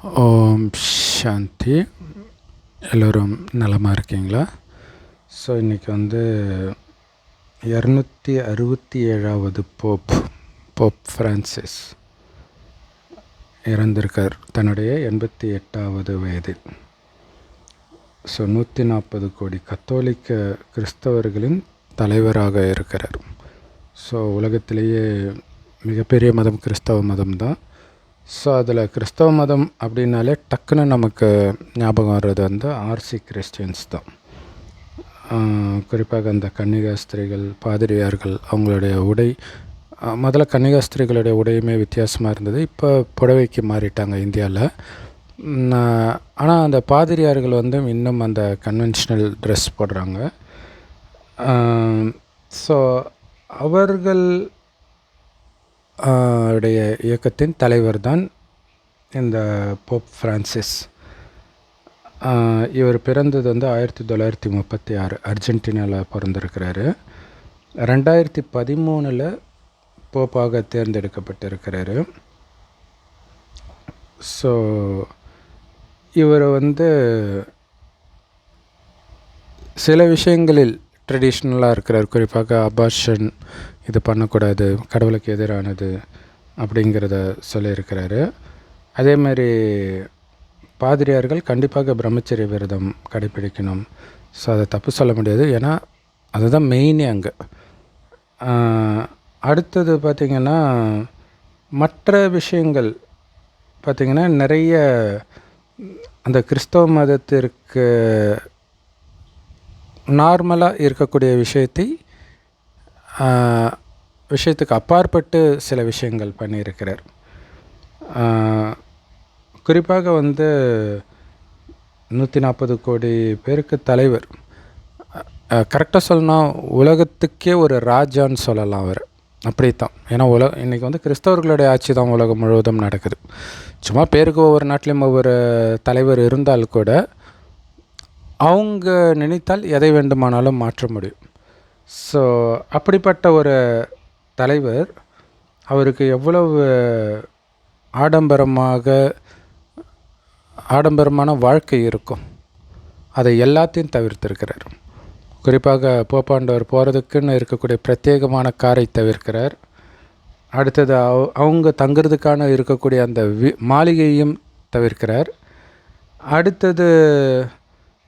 ஓம் சாந்தி. எல்லோரும் நலமாக இருக்கீங்களா? ஸோ இன்றைக்கி வந்து இரநூத்தி அறுபத்தி ஏழாவது போப் போப் ஃப்ரான்சிஸ் இறந்திருக்கார். தன்னுடைய எண்பத்தி எட்டாவது வயதில். ஸோ நூற்றி நாற்பது கோடி கத்தோலிக்க கிறிஸ்தவர்களின் தலைவராக இருக்கிறார். ஸோ உலகத்திலேயே மிகப்பெரிய மதம் கிறிஸ்தவ மதம் தான் ஸோ அதில் கிறிஸ்தவ மதம் அப்படின்னாலே டக்குன்னு நமக்கு ஞாபகம் வர்றது வந்து ஆர்சி கிறிஸ்டியன்ஸ் தான். குறிப்பாக அந்த கன்னிகாஸ்திரிகள் பாதிரியார்கள் அவங்களுடைய உடை முதல்ல கன்னிகாஸ்திரிகளுடைய உடையுமே வித்தியாசமாக இருந்தது. இப்போ புடவைக்கு மாறிட்டாங்க இந்தியாவில் ஆனால் அந்த பாதிரியார்கள் வந்து இன்னும் அந்த கன்வென்ஷனல் ட்ரெஸ் போடுறாங்க. ஸோ அவர்கள் உடைய இயக்கத்தின் தலைவர் தான் இந்த போப் ஃப்ரான்சிஸ் இவர் பிறந்தது வந்து ஆயிரத்தி தொள்ளாயிரத்தி முப்பத்தி ஆறு அர்ஜென்டினாவில் பிறந்திருக்கிறாரு. ரெண்டாயிரத்தி பதிமூணில் போப்பாக தேர்ந்தெடுக்கப்பட்டிருக்கிறாரு. ஸோ இவர் வந்து சில விஷயங்களில் ட்ரெடிஷ்னலாக இருக்கிறார். குறிப்பாக அபார்ஷன் இது பண்ணக்கூடாது கடவுளுக்கு எதிரானது அப்படிங்கிறத சொல்லியிருக்கிறாரு. அதே மாதிரி பாதிரியார்கள் கண்டிப்பாக பிரம்மச்சரிய விரதம் கடைப்பிடிக்கணும் ஸோ அதை தப்பு சொல்ல முடியாது. ஏன்னா அதுதான் மெயினே அங்கே. அடுத்தது பார்த்திங்கன்னா மற்ற விஷயங்கள். பார்த்திங்கன்னா நிறைய அந்த கிறிஸ்தவ மதத்திற்கு நார்மலாக இருக்கக்கூடிய விஷயத்தை விஷயத்துக்கு அப்பாற்பட்டு சில விஷயங்கள் பண்ணியிருக்கிறார். குறிப்பாக வந்து நூற்றி நாற்பது கோடி பேருக்கு தலைவர். கரெக்டாக சொல்லணும் உலகத்துக்கே ஒரு ராஜான்னு சொல்லலாம் அவர். அப்படித்தான். ஏன்னா உலக இன்றைக்கி வந்து கிறிஸ்தவர்களுடைய ஆட்சி தான் உலகம் முழுவதும் நடக்குது. சும்மா பேருக்கு ஒவ்வொரு நாட்டிலையும் ஒவ்வொரு தலைவர் இருந்தால் கூட அவங்க நினைத்தால் எதை வேண்டுமானாலும் மாற்ற முடியும். ஸோ அப்படிப்பட்ட ஒரு தலைவர் அவருக்கு எவ்வளவு ஆடம்பரமாக ஆடம்பரமான வாழ்க்கை இருக்கும் அதை எல்லாத்தையும் தவிர்த்திருக்கிறார். குறிப்பாக போப்பாண்டவர் போகிறதுக்குன்னு இருக்கக்கூடிய பிரத்யேகமான காரை தவிர்க்கிறார். அடுத்தது அவ அவங்க தங்குறதுக்கான இருக்கக்கூடிய அந்த வி மாளிகையும் தவிர்க்கிறார். அடுத்தது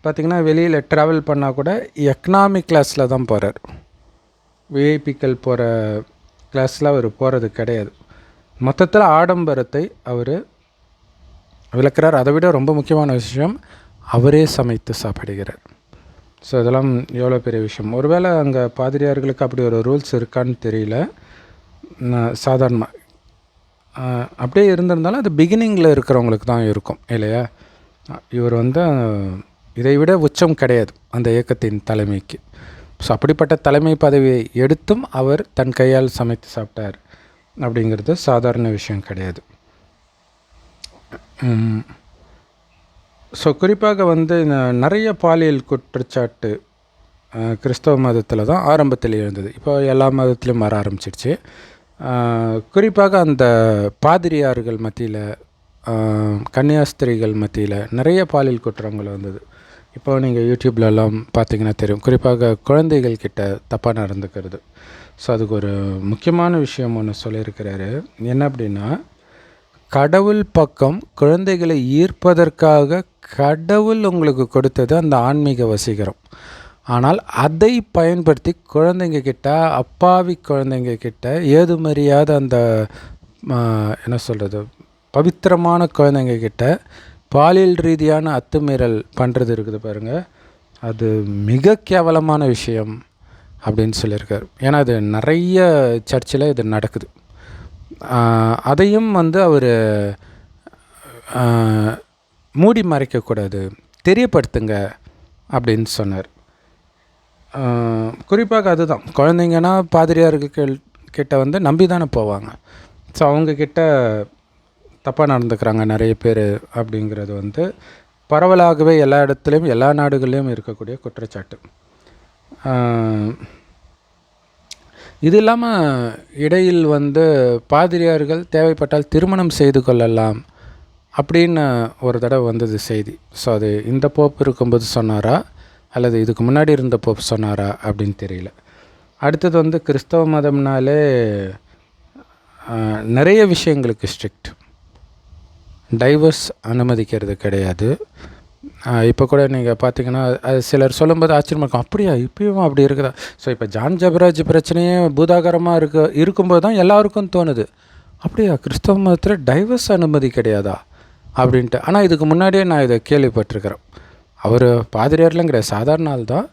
பார்த்திங்கன்னா வெளியில் ட்ராவல் பண்ணால் கூட எக்கனாமிக் கிளாஸில் தான் போகிறார் விஐபிக்கள் போகிற கிளாஸில் அவர் போகிறது கிடையாது. மொத்தத்தில் ஆடம்பரத்தை அவர் விளக்குறார். அதை விட ரொம்ப முக்கியமான விஷயம் அவரே சமைத்து சாப்பிடுகிறார். ஸோ இதெல்லாம் எவ்வளோ பெரிய விஷயம்? ஒருவேளை அங்கே பாதிரியார்களுக்கு அப்படி ஒரு ரூல்ஸ் இருக்கான்னு தெரியல. சாதாரணமாக அப்படியே இருந்திருந்தாலும் அது பிகினிங்கில் இருக்கிறவங்களுக்கு தான் இருக்கும் இல்லையா? இவர் வந்து இதைவிட இதை விட உச்சம் கிடையாது அந்த இயக்கத்தின் தலைமைக்கு. ஸோ அப்படிப்பட்ட தலைமை பதவியை எடுத்தும் அவர் தன் கையால் சமைத்து சாப்பிட்டார். அப்படிங்கிறது சாதாரண விஷயம் கிடையாது. ஸோ குறிப்பாக வந்து நிறைய பாலியல் குற்றச்சாட்டு கிறிஸ்தவ மதத்தில் தான் ஆரம்பத்தில் இருந்தது இப்போ எல்லா மதத்துலேயும் வர ஆரம்பிச்சிருச்சு. குறிப்பாக அந்த பாதிரியார்கள் மத்தியில் கன்னியாஸ்திரிகள் மத்தியில் நிறைய பாலியல் குற்றங்கள் வந்தது. இப்போ நீங்கள் யூடியூப்லலாம் பார்த்தீங்கன்னா தெரியும். குறிப்பாக குழந்தைகள் கிட்ட தப்பாக நடந்துக்கிறது. ஸோ அதுக்கு ஒரு முக்கியமான விஷயம் ஒன்று சொல்லியிருக்கிறாரு. என்ன அப்படின்னா கடவுள் பக்கம் குழந்தைகளை ஈர்ப்பதற்காக கடவுள் உங்களுக்கு கொடுத்தது அந்த ஆன்மீக வசீகரம். ஆனால் அதை பயன்படுத்தி குழந்தைங்க கிட்ட அப்பாவி குழந்தைங்க கிட்ட ஏதுமறியாத அந்த என்ன சொல்கிறது பவித்திரமான குழந்தைங்க கிட்ட பாலியல் ரீதியான அத்துமீறல் பண்ணுறது இருக்குது பாருங்கள் அது மிக கேவலமான விஷயம் அப்படின்னு சொல்லியிருக்கார். ஏன்னா அது நிறைய சர்ச்சில் இது நடக்குது. அதையும் வந்து அவர் மூடி மறைக்கக்கூடாது தெரியப்படுத்துங்க அப்படின்னு சொன்னார். குறிப்பாக அதுதான். குழந்தைங்கன்னா பாதிரியார்கள் கிட்ட வந்து நம்பி தானே போவாங்க. ஸோ அவங்கக்கிட்ட தப்பாக நடந்துக்கிறாங்க நிறைய பேர் அப்படிங்கிறது வந்து பரவலாகவே எல்லா இடத்துலையும் எல்லா நாடுகள்லேயும் இருக்கக்கூடிய குற்றச்சாட்டு. இது இல்லாமல் இடையில் வந்து பாதிரியார்கள் தேவைப்பட்டால் திருமணம் செய்து கொள்ளலாம் அப்படின்னு ஒரு தடவை வந்தது செய்தி. ஸோ அது இந்த போப் இருக்கும்போது சொன்னாரா? அல்லது இதுக்கு முன்னாடி இருந்த போப் சொன்னாரா? அப்படின்னு தெரியல. அடுத்தது வந்து கிறிஸ்தவ மதம்னாலே நிறைய விஷயங்களுக்கு ஸ்ட்ரிக்ட் டைவர்ஸ் அனுமதிக்கிறது கிடையாது. இப்போ கூட நீங்கள் பார்த்தீங்கன்னா அது சிலர் சொல்லும்போது ஆச்சரியமா இருக்கும். அப்படியா இப்பயும் அப்படி இருக்குதா? ஸோ இப்போ ஜான் ஜபராஜ் பிரச்சனையே பூதாகரமாக இருக்க இருக்கும்போது தான் எல்லாருக்கும் தோணுது. அப்படியா கிறிஸ்தவ மதத்தில் டைவர்ஸ் அனுமதி கிடையாதா? அப்படின்ட்டு. ஆனால் இதுக்கு முன்னாடியே நான் இதை கேள்விப்பட்டிருக்கிறேன். அவர் பாதிரியார்லாம் கிடையாது. சாதாரண ஆள் தான்.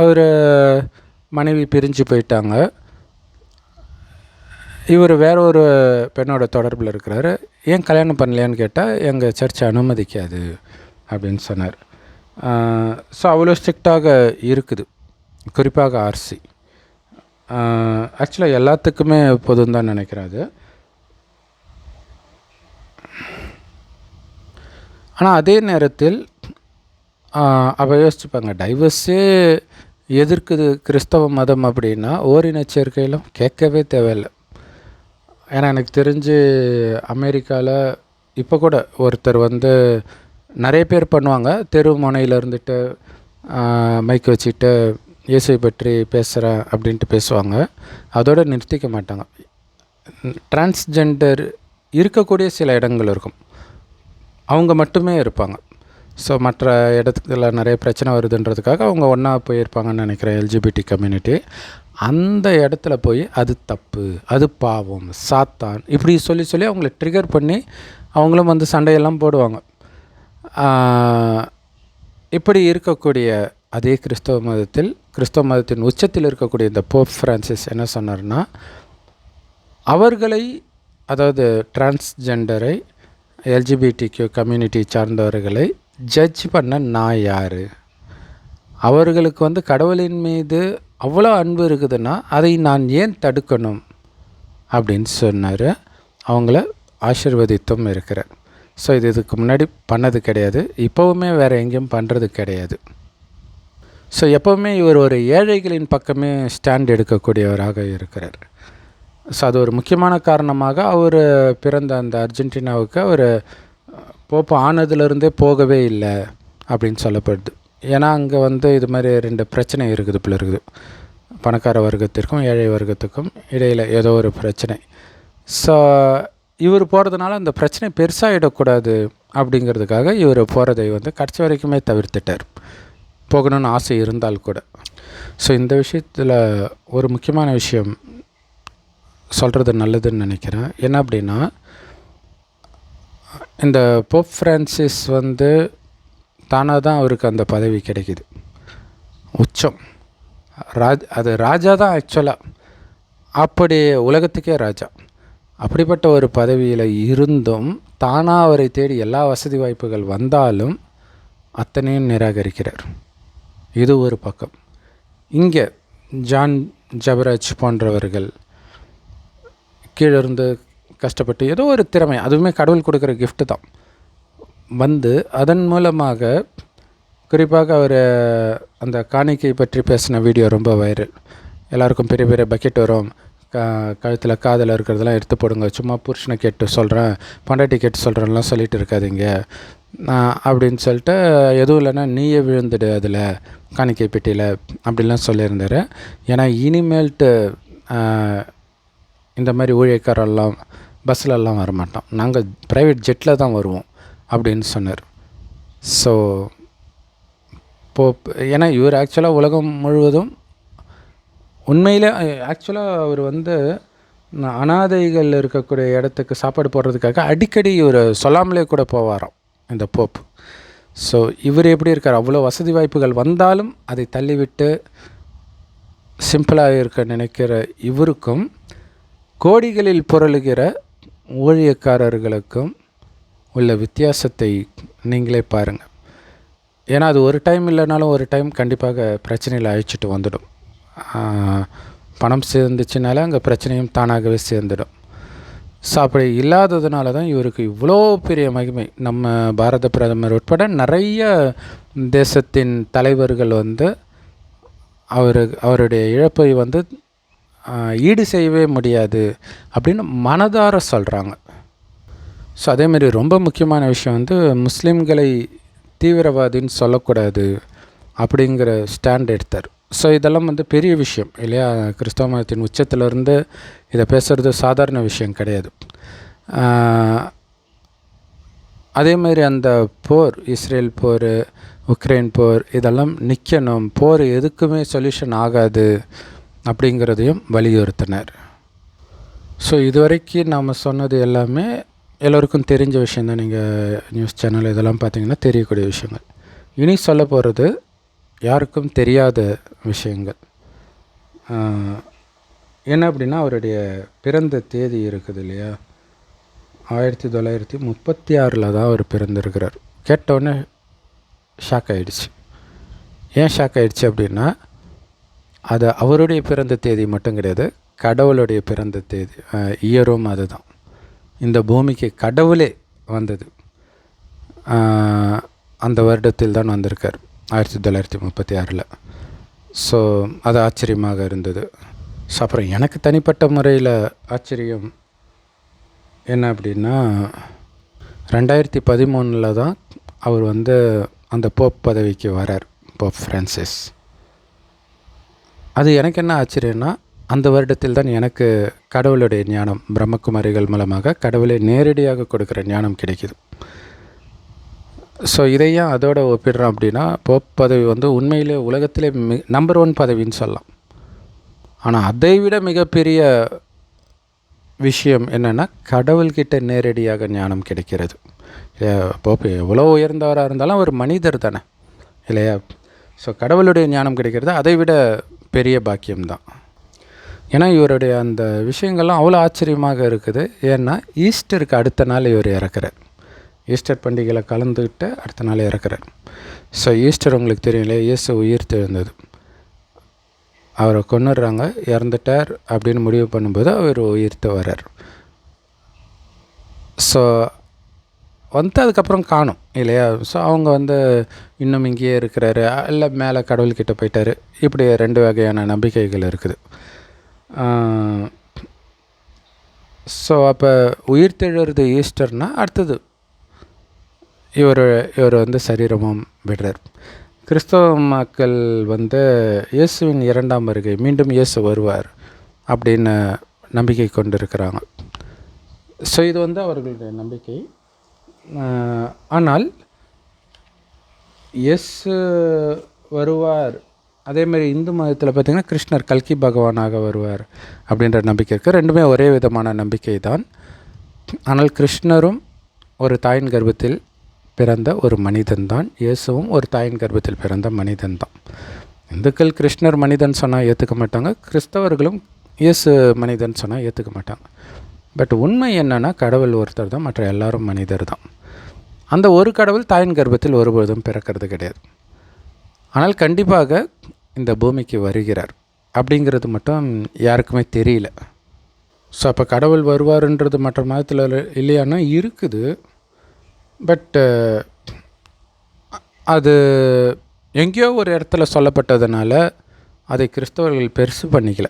அவர் மனைவி பிரிஞ்சு போயிட்டாங்க. இவர் வேற ஒரு பெண்ணோட தொடர்பில் இருக்கிறாரு. ஏன் கல்யாணம் பண்ணலையான்னு கேட்டால் எங்கள் சர்ச் அனுமதிக்காது அப்படின்னு சொன்னார். ஸோ அவ்வளோ ஸ்ட்ரிக்டாக இருக்குது. குறிப்பாக ஆர்சி ஆக்சுவலாக எல்லாத்துக்குமே பொதுன்னு தான் நினைக்கிறேன் அது. ஆனால் அதே நேரத்தில் அவள் யோசிச்சுப்பாங்க டைவர்ஸே எதிர்க்குது கிறிஸ்தவ மதம் அப்படின்னா ஓரின சேர்க்கையிலும் கேட்கவே தேவையில்லை. ஏன்னா எனக்கு தெரிஞ்சு அமெரிக்காவில் இப்போ கூட ஒருத்தர் வந்து நிறைய பேர் பண்ணுவாங்க. தெரு முனையில் இருந்துட்டு மைக் வச்சுட்டு இயேசுவை பற்றி பேசுகிறேன் அப்படின்ட்டு பேசுவாங்க. அதோடு நிறுத்திக்க மாட்டாங்க. டிரான்ஸ்ஜெண்டர் இருக்கக்கூடிய சில இடங்கள் இருக்கும். அவங்க மட்டுமே இருப்பாங்க. ஸோ மற்ற இடத்துல நிறைய பிரச்சனை வருதுன்றதுக்காக அவங்க ஒன்றா போயிருப்பாங்கன்னு நினைக்கிறேன் எல்ஜிபிடி கம்யூனிட்டி அந்த இடத்துல போய் அது தப்பு அது பாவம் சாத்தான். இப்படி சொல்லி சொல்லி அவங்கள ட்ரிகர் பண்ணி அவங்களும் வந்து சண்டையெல்லாம் போடுவாங்க. இப்படி இருக்கக்கூடிய அதே கிறிஸ்தவ மதத்தில் கிறிஸ்தவ மதத்தின் உச்சத்தில் இருக்கக்கூடிய இந்த போப் ஃப்ரான்சிஸ் என்ன சொன்னார்னா அவர்களை அதாவது டிரான்ஸ்ஜெண்டரை எல்ஜிபிடிக்யூ கம்யூனிட்டி சார்ந்தவர்களை ஜட்ஜ் பண்ண நான் யார்? அவர்களுக்கு வந்து கடவுளின் மீது அவ்வளோ அன்பு இருக்குதுன்னா அதை நான் ஏன் தடுக்கணும்? அப்படின்னு சொன்னார். அவங்கள ஆசிர்வதித்தும் இருக்கிறார். ஸோ இது இதுக்கு முன்னாடி பண்ணது கிடையாது. இப்போவுமே வேறு எங்கேயும் பண்ணுறது கிடையாது. ஸோ எப்போவுமே இவர் ஒரு ஏழைகளின் பக்கமே ஸ்டாண்ட் எடுக்கக்கூடியவராக இருக்கிறார். ஸோ அது ஒரு முக்கியமான காரணமாக அவர் பிறந்த அந்த அர்ஜென்டினாவுக்கு அவர் போப்பு ஆனதுலேருந்தே போகவே இல்லை அப்படின்னு சொல்லப்படுது. ஏன்னா அங்கே வந்து இது மாதிரி ரெண்டு பிரச்சனை இருக்குது போல இருக்குது. பணக்கார வர்க்கத்திற்கும் ஏழை வர்க்கத்துக்கும் இடையில் ஏதோ ஒரு பிரச்சனை. ஸோ இவர் போகிறதுனால அந்த பிரச்சனை பெருசாகிடக்கூடாது அப்படிங்கிறதுக்காக இவர் போகிறதை வந்து கடைசி வரைக்குமே தவிர்த்துட்டார். போகணும்னு ஆசை இருந்தால் கூட. ஸோ இந்த விஷயத்தில் ஒரு முக்கியமான விஷயம் சொல்கிறது நல்லதுன்னு நினைக்கிறேன். என்ன அப்படின்னா இந்த போப் ஃப்ரான்சிஸ் வந்து தானாக தான் அவருக்கு அந்த பதவி கிடைக்குது. உச்சம். ராஜ் அது ராஜா தான் ஆக்சுவலாக அப்படி உலகத்துக்கே ராஜா. அப்படிப்பட்ட ஒரு பதவியில் இருந்தும் தானாக அவரை தேடி எல்லா வசதி வாய்ப்புகள் வந்தாலும் அத்தனையும் நிராகரிக்கிறார். இது ஒரு பக்கம். இங்கே ஜான் ஜபராஜ் போன்றவர்கள் கீழே இருந்து கஷ்டப்பட்டு ஏதோ ஒரு திறமை அதுவுமே கடவுள் கொடுக்குற கிஃப்ட்டு தான். வந்து அதன் மூலமாக குறிப்பாக அவர் அந்த காணிக்கை பற்றி பேசின வீடியோ ரொம்ப வைரல். எல்லாருக்கும் பெரிய பெரிய பக்கெட் வரும். க கழுத்தில் காதில் இருக்கிறதெல்லாம் எடுத்து போடுங்க. சும்மா புருஷனை கேட்டு சொல்கிறேன் பொண்டாட்டி கேட்டு சொல்கிறேன்லாம் சொல்லிட்டு இருக்காதீங்க. நான் அப்படின்னு சொல்லிட்டு எதுவும் இல்லைன்னா நீயே விழுந்துடு அதில் காணிக்கை பெட்டியில் அப்படிலாம் சொல்லியிருந்தார். ஏன்னா இனிமேல்ட்டு இந்த மாதிரி ஊழியக்காரெல்லாம் பஸ்லெல்லாம் வரமாட்டோம். நாங்கள் ப்ரைவேட் ஜெட்டில் தான் வருவோம். அப்படின்னு சொன்னார். ஸோ இப்போ ஏன்னா இவர் ஆக்சுவலாக உலகம் முழுவதும் உண்மையில் ஆக்சுவலாக அவர் வந்து அனாதைகள் இருக்கக்கூடிய இடத்துக்கு சாப்பாடு போடுறதுக்காக அடிக்கடி இவர் சொல்லாமலே கூட போவாராம் இந்த போப் ஸோ இவர் எப்படி இருக்கார்? அவ்வளோ வசதி வாய்ப்புகள் வந்தாலும் அதை தள்ளிவிட்டு சிம்பிளாக இருக்க நினைக்கிற இவருக்கும் கோடிகளில் புரளுகிற ஊழியக்காரர்களுக்கும் உள்ள வித்தியாசத்தை நீங்களே பாருங்கள் ஏன்னா அது ஒரு டைம் இல்லைனாலும் ஒரு டைம் கண்டிப்பாக பிரச்சனையில் அழிச்சிட்டு வந்துடும். பணம் சேர்ந்துச்சுனால அங்கே பிரச்சனையும் தானாகவே சேர்ந்துடும். ஸோ அப்படி இல்லாததுனால தான் இவருக்கு இவ்வளோ பெரிய மகிமை. நம்ம பாரத பிரதமர் உட்பட நிறைய தேசத்தின் தலைவர்கள் வந்து அவர் அவருடைய இழப்பை வந்து ஈடு செய்யவே முடியாது அப்படின்னு மனதார சொல்கிறாங்க ஸோ அதேமாரி ரொம்ப முக்கியமான விஷயம் வந்து முஸ்லீம்களை தீவிரவாதின்னு சொல்லக்கூடாது அப்படிங்கிற ஸ்டாண்ட் எடுத்தார். ஸோ இதெல்லாம் வந்து பெரிய விஷயம் இல்லையா? கிறிஸ்தவ மதத்தின் உச்சத்திலிருந்து இதை பேசுகிறது சாதாரண விஷயம் கிடையாது. ஆஹ், அதே மாதிரி அந்த போர் இஸ்ரேல் போர் உக்ரைன் போர் இதெல்லாம் நிற்கணும் போர் எதுக்குமே சொல்யூஷன் ஆகாது அப்படிங்கிறதையும் வலியுறுத்தினார். ஸோ இதுவரைக்கும் நாம் சொன்னது எல்லாமே எல்லோருக்கும் தெரிஞ்ச விஷயந்தான் நீங்கள் நியூஸ் சேனல் இதெல்லாம் பார்த்தீங்கன்னா தெரியக்கூடிய விஷயங்கள். இனி சொல்ல போகிறது யாருக்கும் தெரியாத விஷயங்கள். என்ன அப்படின்னா அவருடைய பிறந்த தேதி இருக்குது இல்லையா? ஆயிரத்தி தொள்ளாயிரத்தி முப்பத்தி ஆறில் தான் அவர் பிறந்திருக்கிறார். கேட்டோன்னே ஷாக் ஆகிடுச்சு ஏன் ஷாக் ஆகிடுச்சு அப்படின்னா அது அவருடைய பிறந்த தேதி மட்டும் கிடையாது கடவுளுடைய பிறந்த தேதி இயரும் அதுதான். இந்த பூமிக்கு கடவுளே வந்தது. அந்த வருடத்தில் தான் வந்திருக்கார் ஆயிரத்தி தொள்ளாயிரத்தி முப்பத்தி ஆறில். ஸோ அது ஆச்சரியமாக இருந்தது. ஸோ அப்புறம் எனக்கு தனிப்பட்ட முறையில் ஆச்சரியம் என்ன அப்படின்னா ரெண்டாயிரத்தி பதிமூணில் தான் அவர் வந்து அந்த போப் பதவிக்கு வரார் போப் ஃப்ரான்சிஸ் அது எனக்கு என்ன ஆச்சரியன்னா அந்த வருடத்தில் தான் எனக்கு கடவுளுடைய ஞானம் பிரம்மகுமாரிகள் மூலமாக கடவுளை நேரடியாக கொடுக்குற ஞானம் கிடைக்குது. ஸோ இதையும் அதோட ஒப்பிடுறோம் அப்படின்னா போப் பதவி வந்து உண்மையிலே உலகத்திலே மி நம்பர் ஒன் பதவின்னு சொல்லலாம். ஆனால் அதை விட மிகப்பெரிய விஷயம் என்னென்னா கடவுள்கிட்ட நேரடியாக ஞானம் கிடைக்கிறது. இல்லையா போப்பு எவ்வளோ உயர்ந்தவராக இருந்தாலும் ஒரு மனிதர் தானே இல்லையா? ஸோ கடவுளுடைய ஞானம் கிடைக்கிறது அதை விட பெரிய பாக்கியம்தான். ஏன்னா இவருடைய அந்த விஷயங்கள்லாம் அவ்வளோ ஆச்சரியமாக இருக்குது. ஏன்னா ஈஸ்டருக்கு அடுத்த நாள் இவர் இறக்குறார். ஈஸ்டர் பண்டிகையில் கலந்துக்கிட்டு அடுத்த நாள் இறக்குறார். ஸோ ஈஸ்டர் உங்களுக்கு தெரியலையே இயேசு உயிர் தெரிந்தது அவரை கொண்டுடுறாங்க இறந்துட்டார் அப்படின்னு முடிவு பண்ணும்போது அவர் உயிர்த்து வர்றார். ஸோ வந்து அதுக்கப்புறம் காணும் இல்லையா? ஸோ அவங்க வந்து இன்னும் இங்கேயே இருக்கிறாரு. இல்லை மேலே கடவுள்கிட்ட போயிட்டாரு. இப்படி ரெண்டு வகையான நம்பிக்கைகள் இருக்குது. ஸோ அப்போ உயிர் தெழுறது ஈஸ்டர்னால் அடுத்தது. இவர் இவர் வந்து சரீரமும் விடுறார். கிறிஸ்தவ மக்கள் வந்து இயேசுவின் இரண்டாம் வருகை மீண்டும் இயேசு வருவார் அப்படின்னு நம்பிக்கை கொண்டிருக்கிறாங்க. ஸோ இது வந்து அவர்களுடைய நம்பிக்கை. ஆனால் இயேசு வருவார் அதேமாதிரி இந்து மதத்தில் பார்த்திங்கன்னா கிருஷ்ணர் கல்கி பகவானாக வருவார் அப்படின்ற நம்பிக்கை இருக்குது ரெண்டுமே ஒரே விதமான நம்பிக்கை தான் ஆனால் கிருஷ்ணரும் ஒரு தாயின் கர்ப்பத்தில் பிறந்த ஒரு மனிதன் தான் இயேசுவும் ஒரு தாயின் கர்ப்பத்தில் பிறந்த மனிதன் தான் இந்துக்கள் கிருஷ்ணர் மனிதன் சொன்னால் ஏற்றுக்க மாட்டாங்க. கிறிஸ்தவர்களும் இயேசு மனிதன் சொன்னால் ஏற்றுக்க மாட்டாங்க. பட் உண்மை என்னென்னா கடவுள் ஒருத்தர் தான் மற்ற எல்லாரும் மனிதர் தான் அந்த ஒரு கடவுள் தாயின் கர்ப்பத்தில் ஒருபொழுதும் பிறக்கிறது கிடையாது. ஆனால் கண்டிப்பாக இந்த பூமிக்கு வருகிறார். அப்படிங்கிறது மட்டும் யாருக்குமே தெரியல. ஸோ அப்போ கடவுள் வருவாருன்றது மற்ற மதத்தில் இல்லையானா இருக்குது. பட்டு அது எங்கேயோ ஒரு இடத்துல சொல்லப்பட்டதுனால அதை கிறிஸ்தவர்கள் பெருசு பண்ணிக்கல.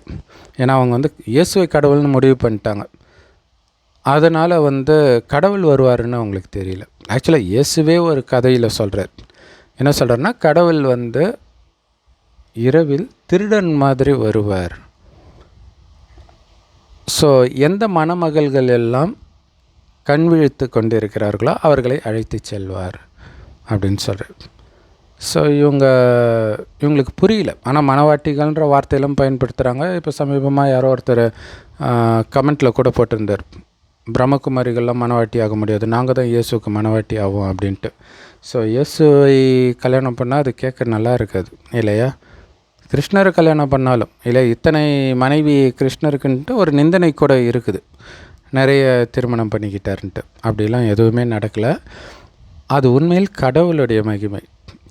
ஏன்னா அவங்க வந்து இயேசுவை கடவுள்னு முடிவு பண்ணிட்டாங்க. அதனால் வந்து கடவுள் வருவாருன்னு அவங்களுக்கு தெரியல. ஆக்சுவலாக இயேசுவே ஒரு கதையில் சொல்கிறார் என்ன சொல்கிறாருன்னா கடவுள் வந்து இரவில் திருடன் மாதிரி வருவார். ஸோ எந்த மணமகள்கள் எல்லாம் கண் விழித்து கொண்டிருக்கிறார்களோ அவர்களை அழைத்து செல்வார் அப்படின்னு சொல்கிறார் ஸோ இவங்க இவங்களுக்கு புரியல. ஆனால் மணவாட்டிகள்ன்ற வார்த்தையெல்லாம் பயன்படுத்துகிறாங்க இப்போ சமீபமாக யாரோ ஒருத்தர் கமெண்ட்டில் கூட போட்டிருந்தார். பிரம்மகுமாரிகள்லாம் மனவாட்டி ஆக முடியாது. நாங்கள் தான் இயேசுக்கு மனவாட்டி ஆகும் அப்படின்ட்டு. ஸோ இயேசுவை கல்யாணம் பண்ணால் அது கேட்க நல்லா இருக்காது இல்லையா? கிருஷ்ணர் கல்யாணம் பண்ணாலும் இல்லை இத்தனை மனைவி கிருஷ்ணருக்குன்ட்டு ஒரு நிந்தனை கூட இருக்குது. நிறைய திருமணம் பண்ணிக்கிட்டாருன்ட்டு. அப்படிலாம் எதுவுமே நடக்கலை. அது உண்மையில் கடவுளுடைய மகிமை.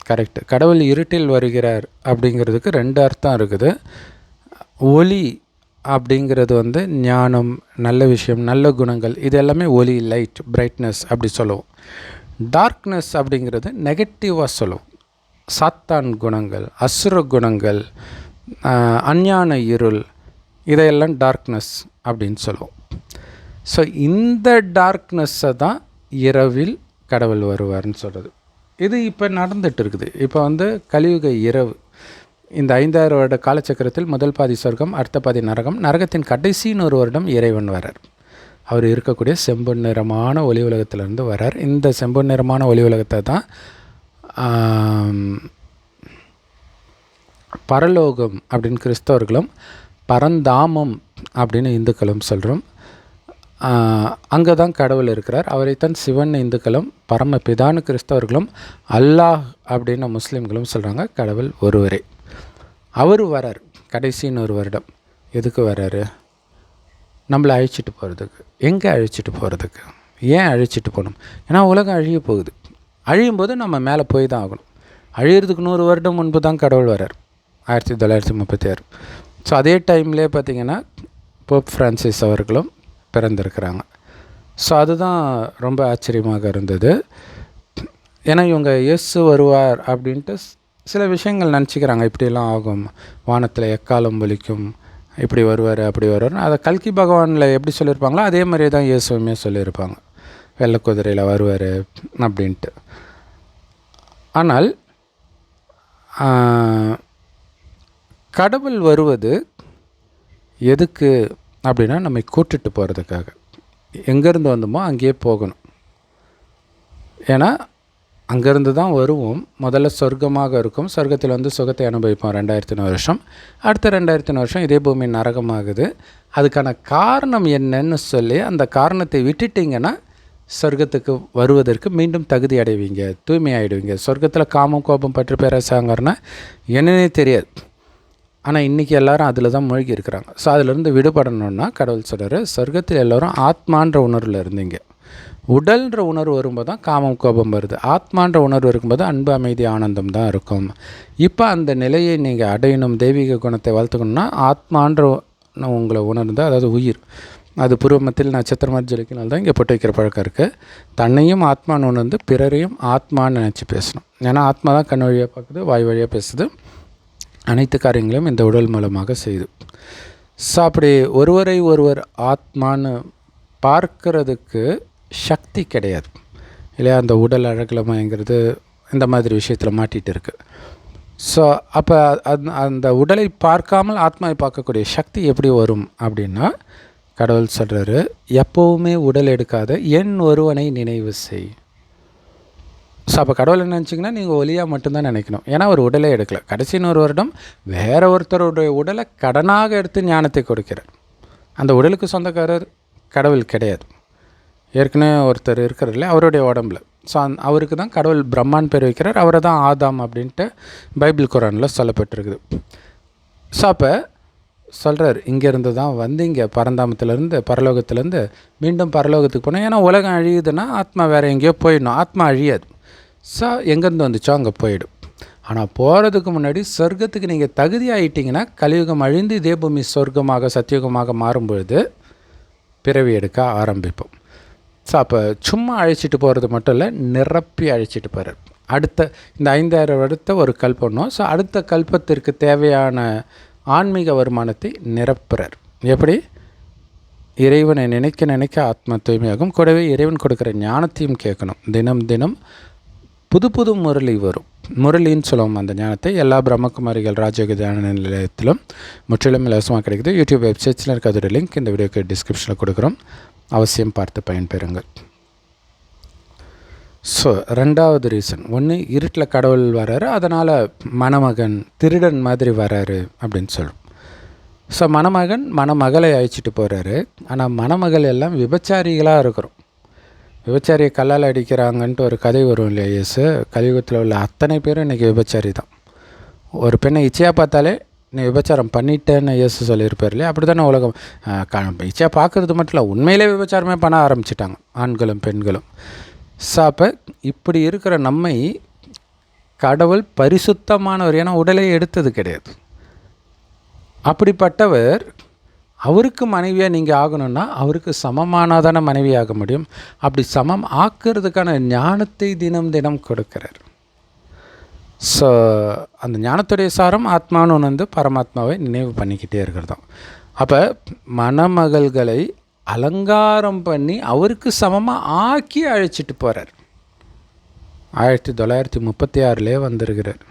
கரெக்ட் கடவுள் இருட்டில் வருகிறார் அப்படிங்கிறதுக்கு ரெண்டு அர்த்தம் இருக்குது. ஒளி அப்படிங்கிறது வந்து ஞானம் நல்ல விஷயம் நல்ல குணங்கள் இது எல்லாமே ஒளி லைட் பிரைட்னஸ் அப்படி சொல்லுவோம். டார்க்னஸ் அப்படிங்கிறது நெகட்டிவாக சொல்லுவோம். சாத்தான் குணங்கள் அசுர குணங்கள் அஞ்ஞான இருள் இதையெல்லாம் டார்க்னஸ் அப்படின்னு சொல்லுவோம். ஸோ இந்த டார்க்னஸ்ஸை தான் இரவில் கடவுள் வருவார்னு சொல்கிறது இது இப்போ நடந்துட்டு இருக்குது இப்போ வந்து கலியுக இரவு இந்த ஐந்தாயிரம் வருட காலச்சக்கரத்தில் முதல் பாதி சொர்க்கம் அடுத்த பாதி நரகம் நரகத்தின் கடைசின்னு ஒரு வருடம் இறைவன் வரார். அவர் இருக்கக்கூடிய செம்பு நிறமான ஒளி உலகத்திலேருந்து வரார். இந்த செம்பு நிறமான ஒளி உலகத்தை தான் பரலோகம் அப்படின்னு கிறிஸ்தவர்களும் பரந்தாமம் அப்படின்னு இந்துக்களும் சொல்கிறோம் அங்கே தான் கடவுள் இருக்கிறார். அவரைத்தான் சிவன் இந்துக்களும் பரமபிதான்னு கிறிஸ்தவர்களும் அல்லாஹ் அப்படின்னு முஸ்லீம்களும் சொல்கிறாங்க கடவுள் ஒருவரே. அவர் வரார். கடைசின்னு ஒரு வருடம். எதுக்கு வராரு? நம்மளை அழிச்சிட்டு போகிறதுக்கு எங்கே அழிச்சிட்டு போகிறதுக்கு ஏன் அழிச்சிட்டு போகணும்? ஏன்னா உலகம் அழிய போகுது. அழியும் போது நம்ம மேலே போய் தான் ஆகணும். அழியிறதுக்கு நூறு வருடம் முன்பு தான் கடவுள் வரார் ஆயிரத்தி தொள்ளாயிரத்தி முப்பத்தி ஆறு. ஸோ அதே டைம்லேயே பார்த்திங்கன்னா போப் ஃப்ரான்சிஸ் அவர்களும் பிறந்திருக்கிறாங்க. ஸோ அதுதான் ரொம்ப ஆச்சரியமாக இருந்தது. ஏன்னா இவங்க இயேசு வருவார் அப்படின்ட்டு ஸ்- சில விஷயங்கள் நினச்சிக்கிறாங்க. இப்படியெல்லாம் ஆகும். வானத்தில் எக்காலம் ஒலிக்கும்? இப்படி வருவார் அப்படி வருவார் அதை கல்கி பகவானில் எப்படி சொல்லியிருப்பாங்களோ அதே மாதிரியே தான் இயேசுவுமே சொல்லியிருப்பாங்க. வெள்ளை குதிரையில் வருவார் அப்படின்ட்டு. ஆனால் கடவுள் வருவது எதுக்கு அப்படின்னா நம்மை கூட்டிட்டு போகிறதுக்காக எங்கேருந்து வந்தோமோ அங்கேயே போகணும். ஏன்னா அங்கேருந்து தான் வருவோம். முதல்ல சொர்க்கமாக இருக்கும். சொர்க்கத்தில் வந்து சுகத்தை அனுபவிப்போம் ரெண்டாயிரத்தின வருஷம். அடுத்த ரெண்டாயிரத்தின வருஷம் இதே பூமி நரகமாகுது. அதுக்கான காரணம் என்னன்னு சொல்லி அந்த காரணத்தை விட்டுட்டிங்கன்னா சொர்க்கத்துக்கு வருவதற்கு மீண்டும் தகுதி அடைவீங்க தூய்மையாயிடுவீங்க சொர்க்கத்தில் காமம் கோபம் பற்றி பேரசாங்கன்னா என்னன்னே தெரியாது. ஆனால் இன்றைக்கி எல்லாரும் அதில் தான் மூழ்கி இருக்கிறாங்க. ஸோ அதிலிருந்து விடுபடணும்னா கடவுள் சொல்கிறார் சொர்க்கத்தில் எல்லோரும் ஆத்மான்ற உணர்வில் இருந்தீங்க. உடல்ன்ற உணர்வு வரும்போது தான் காமம் கோபம் வருது. ஆத்மான்ற உணர்வு இருக்கும்போது அன்பு அமைதி ஆனந்தம் தான் இருக்கும். இப்போ அந்த நிலையை நீங்கள் அடையணும் தெய்வீக குணத்தை வளர்த்துக்கணும்னா ஆத்மான்ற உங்களை உணர்ந்து அதாவது உயிர். அது பூர்வமத்தில் நட்சத்திரமாக ஜலிக்கினால் தான் இங்கே போட்டு வைக்கிற பழக்கம் இருக்குது தன்னையும் ஆத்மான்னு ஒன்று வந்து பிறரையும் ஆத்மான்னு நினச்சி பேசணும். ஏன்னா ஆத்மா தான் கண் வழியாக பார்க்குது வாய் வழியாக பேசுது. அனைத்து காரியங்களும் இந்த உடல் மூலமாக செய்யுது ஸோ அப்படி ஒருவரை ஒருவர் ஆத்மான்னு பார்க்கறதுக்கு சக்தி கிடையாது. இல்லையா அந்த உடல் அழகில் மயங்கிறது இந்த மாதிரி விஷயத்தில் மாட்டிகிட்டு இருக்குது ஸோ அப்போ அந்த அந்த உடலை பார்க்காமல் ஆத்மாவை பார்க்கக்கூடிய சக்தி எப்படி வரும் அப்படின்னா கடவுள் சொல்கிறாரு எப்போவுமே உடல் எடுக்காத என் ஒருவனை நினைவு செய். ஸோ அப்போ கடவுளை நினச்சிங்கன்னா நீங்கள் ஒலியாக மட்டும்தான் நினைக்கணும். ஏன்னா அவர் உடலே எடுக்கல. கடைசின்னு ஒரு வருடம் வேற ஒருத்தருடைய உடலை கடனாக எடுத்து ஞானத்தை கொடுக்கிறார். அந்த உடலுக்கு சொந்தக்காரர் கடவுள் கிடையாது. ஏற்கனவே ஒருத்தர் இருக்கிறதில்ல அவருடைய உடம்புல. ஸோ அந் அவருக்கு தான் கடவுள் பிரம்மான் பேர் வைக்கிறார். அவரை தான் ஆதாம் அப்படின்ட்டு பைபிள் குரானில் சொல்லப்பட்டிருக்குது. ஸோ அப்போ சொல்கிறார் இங்கேருந்து தான் வந்து இங்கே பரந்தாமத்திலேருந்து பரலோகத்திலேருந்து மீண்டும் பரலோகத்துக்கு போனோம் ஏன்னா உலகம் அழியுதுன்னா ஆத்மா வேறு எங்கேயோ போயிடணும். ஆத்மா அழியாது. ஸோ எங்கேருந்து வந்துச்சோ அங்கே போயிடும். ஆனால் போகிறதுக்கு முன்னாடி சொர்க்கத்துக்கு நீங்கள் தகுதி ஆகிட்டிங்கன்னா கலியுகம் அழிந்து இதே பூமி சொர்க்கமாக சத்தியுகமாக மாறும்பொழுது பிறவி எடுக்க ஆரம்பிப்போம். ஸோ அப்போ சும்மா அழைச்சிட்டு போகிறது மட்டும் இல்லை நிரப்பி அழைச்சிட்டு போகிறார் அடுத்த இந்த ஐந்தாயிரம் வருடத்தை ஒரு கல்பம் ஸோ அடுத்த கல்பத்திற்கு தேவையான ஆன்மீக வருமானத்தை நிரப்புறார். எப்படி? இறைவனை நினைக்க நினைக்க ஆத்ம தூய்மையாகும். கூடவே இறைவன் கொடுக்குற ஞானத்தையும் கேட்கணும். தினம் தினம் புது புது முரளி வரும். முரளின்னு சொல்லுவோம் அந்த ஞானத்தை. எல்லா பிரம்மகுமாரிகள் ராஜயோக தியான நிலையத்திலும் முற்றிலும் இலவசமாக கிடைக்குது. யூடியூப் வெப்சைட்ஸில் இருக்க அதோட லிங்க் இந்த வீடியோக்கு டிஸ்கிரிப்ஷனில் கொடுக்குறோம். அவசியம் பார்த்து பயன்பெறுங்கள். ஸோ ரெண்டாவது ரீசன் ஒன்று இருட்டில் கடவுள் வராரு அதனால் மணமகன் திருடன் மாதிரி வராரு அப்படின்னு சொல்லும் ஸோ மணமகன் மணமகளை அழைச்சிட்டு போகிறாரு ஆனால் மணமகள் எல்லாம் விபச்சாரிகளாக இருக்கிறோம். விபச்சாரியை கல்லால் அடிக்கிறாங்கன்ட்டு ஒரு கதை வரும் இல்லையா இயேசு? கலியுகத்தில் உள்ள அத்தனை பேரும் இன்றைக்கி விபச்சாரி தான். ஒரு பெண்ணை இச்சையாக பார்த்தாலே நீ விபச்சாரம் பண்ணிட்டேன்னு இயேசு சொல்லியிருப்பார் இல்லையா? அப்படி தானே உலகம் இச்சையாக பார்க்குறது மட்டும் இல்லை உண்மையிலே விபச்சாரமே பண்ண ஆரம்பிச்சிட்டாங்க ஆண்களும் பெண்களும். ஸோ அப்போ இப்படி இருக்கிற நம்மை கடவுள் பரிசுத்தமானவர். ஏன்னா உடலை எடுத்தது கிடையாது. அப்படிப்பட்டவர் அவருக்கு மனைவியாக நீங்கள் ஆகணும்னா அவருக்கு சமமானதான தானே மனைவியாக முடியும். அப்படி சமம் ஆக்கிறதுக்கான ஞானத்தை தினம் தினம் கொடுக்கிறார். ஸோ அந்த ஞானத்துடைய சாரம் ஆத்மானு வந்து பரமாத்மாவை நினைவு பண்ணிக்கிட்டே இருக்கிறதாம். அப்போ மணமகள்களை அலங்காரம் பண்ணி அவருக்கு சமமாக ஆக்கி அழைச்சிட்டு போகிறார் ஆயிரத்தி தொள்ளாயிரத்தி முப்பத்தி ஆறுலேயே வந்திருக்கிறார்.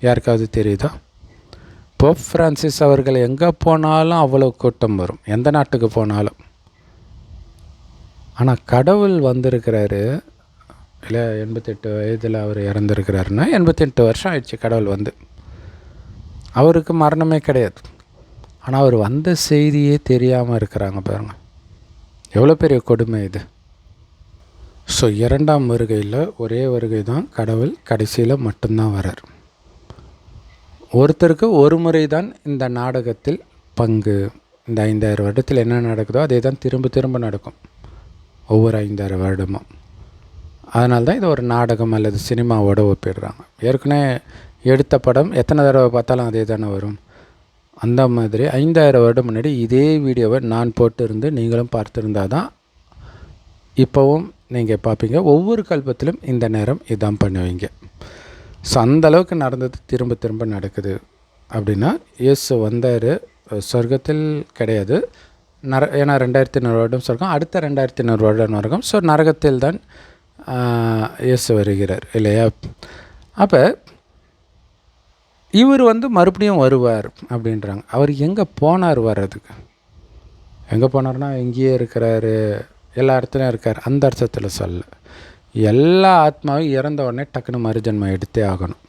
யாருக்காவது தெரியுதா? போப் ஃப்ரான்சிஸ் அவர்கள் எங்கே போனாலும் அவ்வளோ கூட்டம் வரும். எந்த நாட்டுக்கு போனாலும். ஆனால் கடவுள் வந்திருக்கிறாரு. இல்லை எண்பத்தெட்டு வயதில் அவர் இறந்துருக்கிறாருன்னா எண்பத்தெட்டு வருஷம் ஆயிடுச்சு கடவுள் வந்து. அவருக்கு மரணமே கிடையாது. ஆனால் அவர் வந்த செய்தியே தெரியாமல் இருக்கிறாங்க பாருங்கள் எவ்வளோ பெரிய கொடுமை இது? ஸோ இரண்டாம் வருகையில் ஒரே வருகை தான் கடவுள் கடைசியில் மட்டும்தான் வரார் ஒருத்தருக்கு ஒரு முறை தான் இந்த நாடகத்தில் பங்கு. இந்த ஐந்தாயிரம் வருடத்தில் என்ன நடக்குதோ அதே தான் திரும்ப திரும்ப நடக்கும். ஒவ்வொரு ஐந்தாயிரம் வருடமும். அதனால தான் இது ஒரு நாடகம் அல்லது சினிமாவோட ஒப்பிடுறாங்க. ஏற்கனவே எடுத்த படம் எத்தனை தடவை பார்த்தாலும் அதே தானே வரும். அந்த மாதிரி ஐந்தாயிரம் வருடம் முன்னாடி இதே வீடியோவை நான் போட்டிருந்து நீங்களும் பார்த்துருந்தா தான் இப்போவும் நீங்கள் பார்ப்பீங்க. ஒவ்வொரு கல்பத்திலும் இந்த நேரம் இதான் பண்ணுவீங்க. ஸோ அந்தளவுக்கு நடந்தது திரும்ப திரும்ப நடக்குது. அப்படின்னா இயேசு வந்தார். சொர்க்கத்தில் கிடையாது. நர ஏன்னா ரெண்டாயிரத்தி நூறு வருடம் சொர்க்கம். அடுத்த ரெண்டாயிரத்தி நூறு வருடம் வரைக்கும் ஸோ நரகத்தில் தான் இயேசு வருகிறார் இல்லையா? அப்போ இவர் வந்து மறுபடியும் வருவார் அப்படின்றாங்க. அவர் எங்கே போனார் வர்றதுக்கு? எங்கே போனார்னா இங்கேயே இருக்கிறாரு. எல்லா இடத்துலையும் இருக்கார். அந்த அர்த்தத்தில் சொல்ல. எல்லா ஆத்மாவும் இறந்த உடனே டக்குன்னு மறுஜன்மம் எடுத்தே ஆகணும்.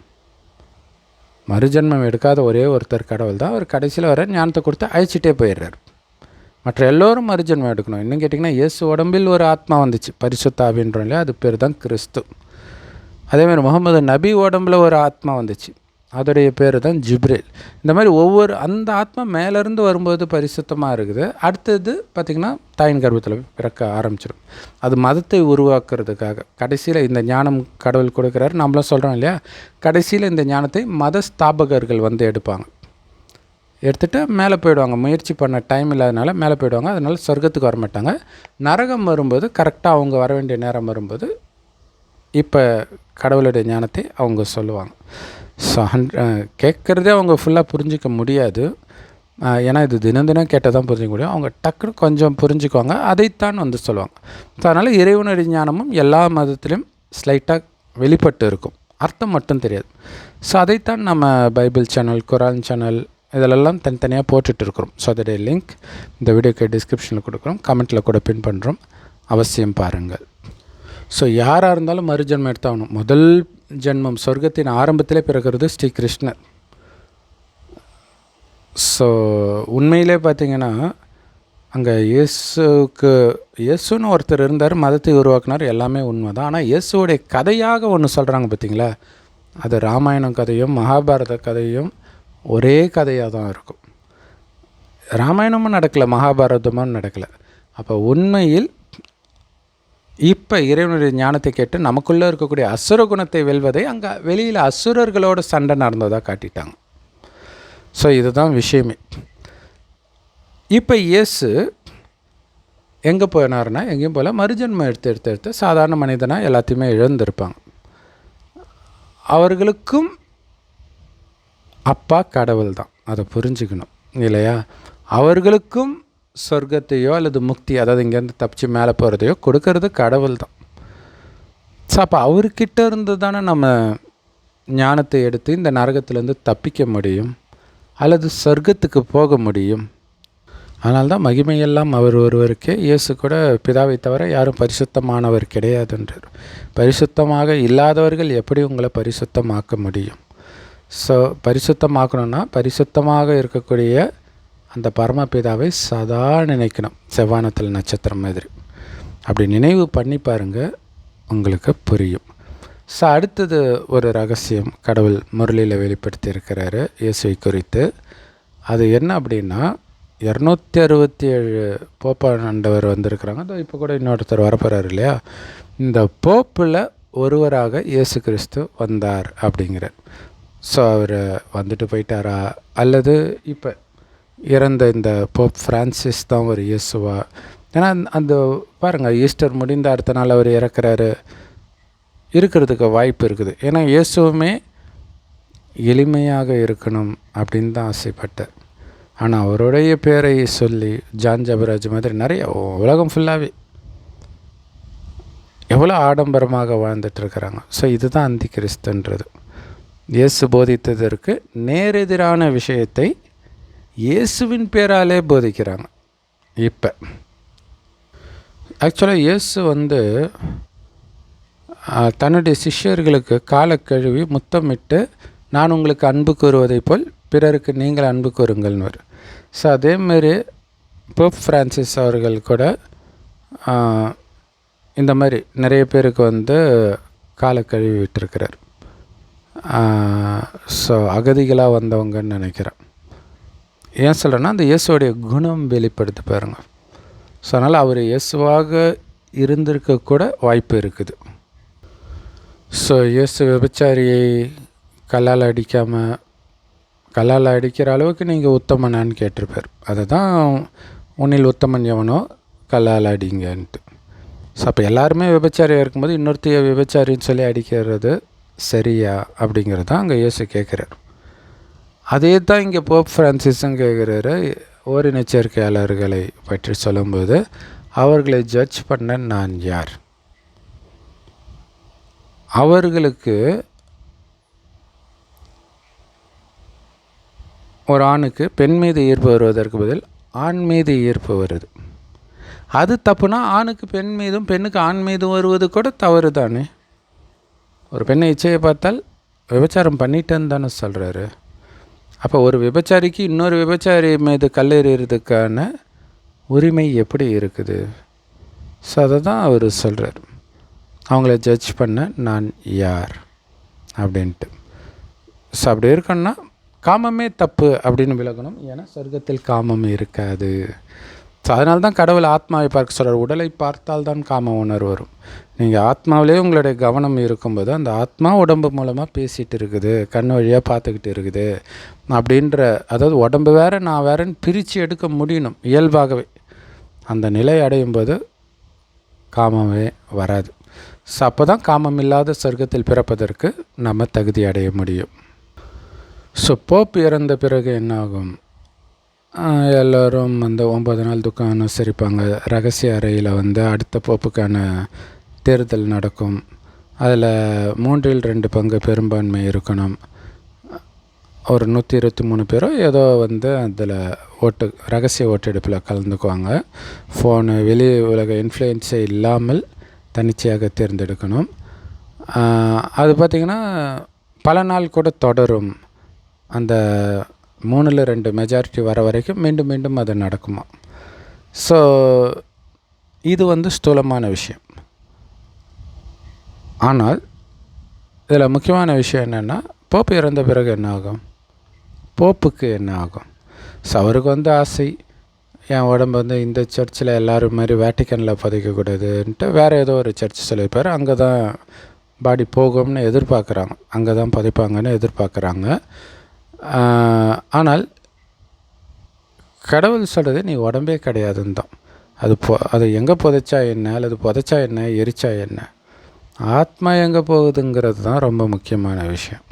மறுஜன்மம் எடுக்காத ஒரே ஒருத்தர் கடவுள் தான். அவர் கடைசியில் வர ஞானத்தை கொடுத்து அழைச்சிட்டே போயிடுறார். மற்ற எல்லோரும் மறுஜன்மம் எடுக்கணும். இன்னும் கேட்டிங்கன்னா இயேசு உடம்பில் ஒரு ஆத்மா வந்துச்சு. பரிசுத்தா அப்படின்றோம் இல்லையா? அது பேர் தான் கிறிஸ்து. அதேமாதிரி முகமது நபி உடம்புல ஒரு ஆத்மா வந்துச்சு. அதோடைய பேர் தான் ஜிப்ரேல். இந்த மாதிரி ஒவ்வொரு அந்த ஆத்மா மேலேருந்து வரும்போது பரிசுத்தமாக இருக்குது. அடுத்தது பார்த்திங்கன்னா தாயின் கர்ப்பத்தில் பிறக்க ஆரம்பிச்சிடும் அது மதத்தை உருவாக்குறதுக்காக. கடைசியில் இந்த ஞானம் கடவுள் கொடுக்குறாரு. நம்மளாம் சொல்கிறோம் இல்லையா? கடைசியில் இந்த ஞானத்தை மத ஸ்தாபகர்கள் வந்து எடுப்பாங்க. எடுத்துகிட்டு மேலே போயிடுவாங்க. முயற்சி பண்ண டைம் இல்லாதனால மேலே போயிடுவாங்க. அதனால் சொர்க்கத்துக்கு வர மாட்டாங்க. நரகம் வரும்போது கரெக்டாக அவங்க வர வேண்டிய நேரம் வரும்போது இப்போ கடவுளுடைய ஞானத்தை அவங்க சொல்லுவாங்க. ஸோ ஹன் uh, கேட்குறதே அவங்க ஃபுல்லாக புரிஞ்சிக்க முடியாது. ஏன்னா இது தினம் தினம் கேட்டால் தான் புரிஞ்சிக்க முடியும். அவங்க டக்குன்னு கொஞ்சம் புரிஞ்சுக்குவாங்க. அதைத்தான் வந்து சொல்லுவாங்க. ஸோ அதனால் இறைவனடி ஞானமும் எல்லா மதத்திலையும் ஸ்லைட்டாக வெளிப்பட்டு இருக்கும். அர்த்தம் மட்டும் தெரியாது. ஸோ அதைத்தான் நம்ம பைபிள் சேனல் குரான் சேனல் இதிலெல்லாம் தனித்தனியாக போட்டுட்டு இருக்கிறோம். ஸோ அதோடைய லிங்க் இந்த வீடியோக்கு டிஸ்கிரிப்ஷனில் கொடுக்குறோம். கமெண்ட்டில் கூட பின் பண்ணுறோம் அவசியம் பாருங்கள். ஸோ யாராக இருந்தாலும் மறுஜன்மம் எடுத்தாகணும். முதல் ஜென்மம் சொர்க்கத்தின் ஆரம்பத்திலே பிறக்கிறது ஸ்ரீகிருஷ்ணர். ஸோ உண்மையிலே பார்த்தீங்கன்னா அங்கே இயேசுக்கு இயேசுன்னு ஒருத்தர் இருந்தார் மதத்தை உருவாக்குனார் எல்லாமே உண்மை தான் ஆனால் இயேசுவோடைய கதையாக ஒன்று சொல்கிறாங்க பார்த்தீங்களா? அது ராமாயணம் கதையும் மகாபாரத கதையும் ஒரே கதையாக தான் இருக்கும். ராமாயணமும் நடக்கலை மகாபாரதமும் நடக்கலை. அப்போ உண்மையில் இப்போ இறைவனுடைய ஞானத்தை கேட்டு நமக்குள்ளே இருக்கக்கூடிய அசுர குணத்தை வெல்வதை அங்கே வெளியில் அசுரர்களோட சண்டை நடந்ததாக காட்டிட்டாங்க. ஸோ இதுதான் விஷயமே. இப்போ இயேசு எங்கே போனார்னா எங்கேயும் போல் மறுஜன்மம் எடுத்து எடுத்து எடுத்து சாதாரண மனிதனாக எல்லாத்தையுமே இழந்திருப்பாங்க. அவர்களுக்கும் அப்பா கடவுள் தான் அதை புரிஞ்சுக்கணும் இல்லையா? அவர்களுக்கும் சொர்க்கத்தையோ அல்லது முக்தி அதாவது இங்கேருந்து தப்பிச்சு மேலே போகிறதையோ கொடுக்கறது கடவுள் தான். ஸோ அப்போ அவர்கிட்ட இருந்து தானே நம்ம ஞானத்தை எடுத்து இந்த நரகத்திலேருந்து தப்பிக்க முடியும் அல்லது சொர்க்கத்துக்கு போக முடியும். அதனால்தான் மகிமையெல்லாம் அவர் ஒருவருக்கே இயேசு கூட பிதாவை தவிர யாரும் பரிசுத்தமானவர் கிடையாதுன்றார் பரிசுத்தமாக இல்லாதவர்கள் எப்படி உங்களை பரிசுத்தமாக்க முடியும்? ஸோ பரிசுத்தமாக்கணும்னா பரிசுத்தமாக இருக்கக்கூடிய அந்த பரமபிதாவை சதா நினைக்கணும். செவ்வானத்தில் நட்சத்திரம் மாதிரி. அப்படி நினைவு பண்ணி பாருங்கள் உங்களுக்கு புரியும். ஸோ அடுத்தது ஒரு ரகசியம் கடவுள் முரளியில் வெளிப்படுத்தி இருக்கிறாரு இயேசுவை குறித்து. அது என்ன அப்படின்னா இரநூத்தி அறுபத்தி ஏழு போப்பாண்டவர் வந்திருக்கிறாங்க. அதோ இப்போ கூட இன்னொருத்தர் வரப்போகிறார் இல்லையா? இந்த போப்பில் ஒருவராக இயேசு கிறிஸ்து வந்தார் அப்படிங்கிறார். ஸோ அவர் வந்துட்டு போயிட்டாரா? அல்லது இப்போ இறந்த இந்த போப் ஃப்ரான்சிஸ் தான் ஒரு இயேசுவா. ஏன்னா அந்த பாருங்கள் ஈஸ்டர் முடிந்த அடுத்த நாள் அவர் இறக்குறாரு. இருக்கிறதுக்கு வாய்ப்பு இருக்குது. ஏன்னா இயேசுவுமே எளிமையாக இருக்கணும் அப்படின்னு தான் ஆசைப்பட்டார். ஆனால் அவருடைய பேரை சொல்லி ஜான் ஜபராஜ் மாதிரி நிறைய உலகம் ஃபுல்லாகவே எவ்வளோ ஆடம்பரமாக வாழ்ந்துட்டுருக்கிறாங்க ஸோ இதுதான் அந்தி கிறிஸ்துன்றது இயேசு போதித்ததற்கு நேரெதிரான விஷயத்தை இயேசுவின் பேராலே போதிக்கிறாங்க. இப்போ. ஆக்சுவலாக இயேசு வந்து தன்னுடைய சிஷ்யர்களுக்கு காலை கழுவி முத்தமிட்டு நான் உங்களுக்கு அன்பு கூறுவதைப் போல் பிறருக்கு நீங்கள் அன்பு கூறுங்கள்னு ஸோ அதேமாரி போப் ஃப்ரான்சிஸ் அவர்கள் கூட இந்த மாதிரி நிறைய பேருக்கு வந்து காலை கழுவி விட்டுருக்கிறார். ஸோ அகதிகளாக வந்தவங்கன்னு நினைக்கிறேன். ஏன் சொல்கிறேன்னா அந்த இயேசுவோடைய குணம் வெளிப்படுத்த பாருங்க. ஸோ அதனால் அவர் இயேசுவாக இருந்திருக்க கூட வாய்ப்பு இருக்குது. ஸோ இயேசு விபச்சாரியை கல்லால் அடிக்காமல் கல்லால் அடிக்கிற அளவுக்கு நீங்கள் உத்தமனான்னு கேட்டிருப்பார். அதுதான் உன்னில் உத்தமன் எவனோ கல்லால் அடிங்கன்ட்டு. ஸோ அப்போ எல்லாருமே விபச்சாரியாக இருக்கும்போது இன்னொருத்தைய விபச்சாரின்னு சொல்லி அடிக்கிறது சரியா அப்படிங்கிறது தான் அங்கே இயேசு கேட்குறாரு அதே தான் இங்கே போப் ஃப்ரான்சிஸும் கேட்குறாரு ஓரினச்சேர்க்கையாளர்களை பற்றி சொல்லும்போது அவர்களை ஜட்ஜ் பண்ண நான் யார்? அவர்களுக்கு ஒரு ஆணுக்கு பெண் மீது ஈர்ப்பு வருவதற்கு பதில் ஆண் மீது ஈர்ப்பு வருது. அது தப்புனா ஆணுக்கு பெண் மீதும் பெண்ணுக்கு ஆண் மீதும் வருவது கூட தவறு தானே? ஒரு பெண்ணை இச்சையை பார்த்தால் விபச்சாரம் பண்ணிட்டேன்னு தானே சொல்கிறாரு அப்போ ஒரு விபச்சாரிக்கு இன்னொரு விபச்சாரி மீது கல்லெறிகிறதுக்கான உரிமை எப்படி இருக்குது? ஸோ அதை தான் அவர் சொல்கிறார் அவங்கள ஜட்ஜ் பண்ண நான் யார்? அப்படின்ட்டு. ஸோ அப்படி இருக்கணும்னா காமமே தப்பு அப்படின்னு விலகணும் ஏன்னா சொர்க்கத்தில் காமம் இருக்காது. ஸோ அதனால தான் கடவுள் ஆத்மாவை பார்க்க சொல்கிறார் உடலை பார்த்தால் தான் காம உணர்வு வரும். நீங்கள் ஆத்மாவிலே உங்களுடைய கவனம் இருக்கும்போது அந்த ஆத்மா உடம்பு மூலமாக பேசிகிட்டு இருக்குது கண் வழியாக பார்த்துக்கிட்டு இருக்குது அப்படின்ற அதாவது உடம்பு வேறு நான் வேறேன்னு பிரித்து எடுக்க முடியணும் இயல்பாகவே. அந்த நிலை அடையும் போது காமமே வராது. ஸோ அப்போ தான் காமம் இல்லாத சொர்க்கத்தில் பிறப்பதற்கு நம்ம தகுதி அடைய முடியும். ஸோ போப் இறந்த பிறகு என்னாகும்? எல்லோரும் வந்து ஒம்பது நாள் துக்கம் அனுசரிப்பாங்க. ரகசிய அறையில் வந்து அடுத்த போப்புக்கான தேர்தல் நடக்கும். அதில் மூன்றில் ரெண்டு பங்கு பெரும்பான்மை இருக்கணும். ஒரு நூற்றி இருபத்தி மூணு பேரோ ஏதோ வந்து அதில் ஓட்டு ரகசிய ஓட்டெடுப்பில் கலந்துக்குவாங்க. ஃபோனு வெளி உலக இன்ஃப்ளூயன்ஸே இல்லாமல் தனிச்சையாக தேர்ந்தெடுக்கணும். அது பார்த்திங்கன்னா பல நாள் கூட தொடரும். அந்த மூணில் ரெண்டு மெஜாரிட்டி வர வரைக்கும் மீண்டும் மீண்டும் அது நடக்குமா? ஸோ இது வந்து ஸ்தூலமான விஷயம். ஆனால் இதில் முக்கியமான விஷயம் என்னென்னா போப்பு இறந்த பிறகு என்ன ஆகும்? போப்புக்கு என்ன ஆகும்? ஸோ அவருக்கு வந்து ஆசை. என் உடம்பு வந்து இந்த சர்ச்சில் எல்லோரும் மாதிரி வேட்டிக்கனில் புதைக்கக்கூடாதுன்ட்டு வேறு ஏதோ ஒரு சர்ச் சொல்லியிருப்பார். அங்கே தான் பாடி போகும்னு எதிர்பார்க்குறாங்க. அங்கே தான் புதைப்பாங்கன்னு எதிர்பார்க்குறாங்க. ஆனால் கடவுள் சொல்கிறது நீ உடம்பே கிடையாதுன்னு தான் அது பொ அது எங்கே புதைச்சா என்ன அல்லது புதைச்சா என்ன எரிச்சா என்ன? ஆத்மா எங்கே போகுதுங்கிறது தான் ரொம்ப முக்கியமான விஷயம்.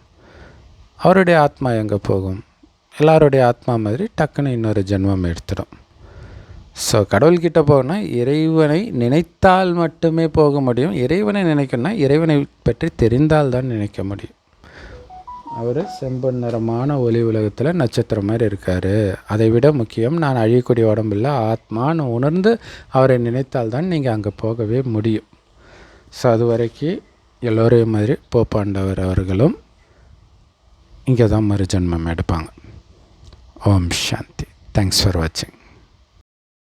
அவருடைய ஆத்மா எங்கே போகும்? எல்லாருடைய ஆத்மா மாதிரி டக்குன்னு இன்னொரு ஜென்மம் எடுத்துடும். ஸோ கடவுள்கிட்ட போகணும்னா இறைவனை நினைத்தால் மட்டுமே போக முடியும். இறைவனை நினைக்கணும்னா இறைவனை பற்றி தெரிந்தால் தான் நினைக்க முடியும். அவர் செம்பன் நிறமான ஒளி உலகத்தில் நட்சத்திரம் மாதிரி இருக்கார். அதை விட முக்கியம் நான் அழியக்கூடிய உடம்பில் ஆத்மான்னு உணர்ந்து அவரை நினைத்தால் தான் நீங்கள் அங்கே போகவே முடியும். ஸோ அது வரைக்கும் எல்லோரையும் மாதிரி போப்பாண்டவர் அவர்களும் இங்கே தான் மறுஜென்மம் எடுப்பாங்க. ஓம் சாந்தி. தேங்க்ஸ் ஃபார் வாட்சிங்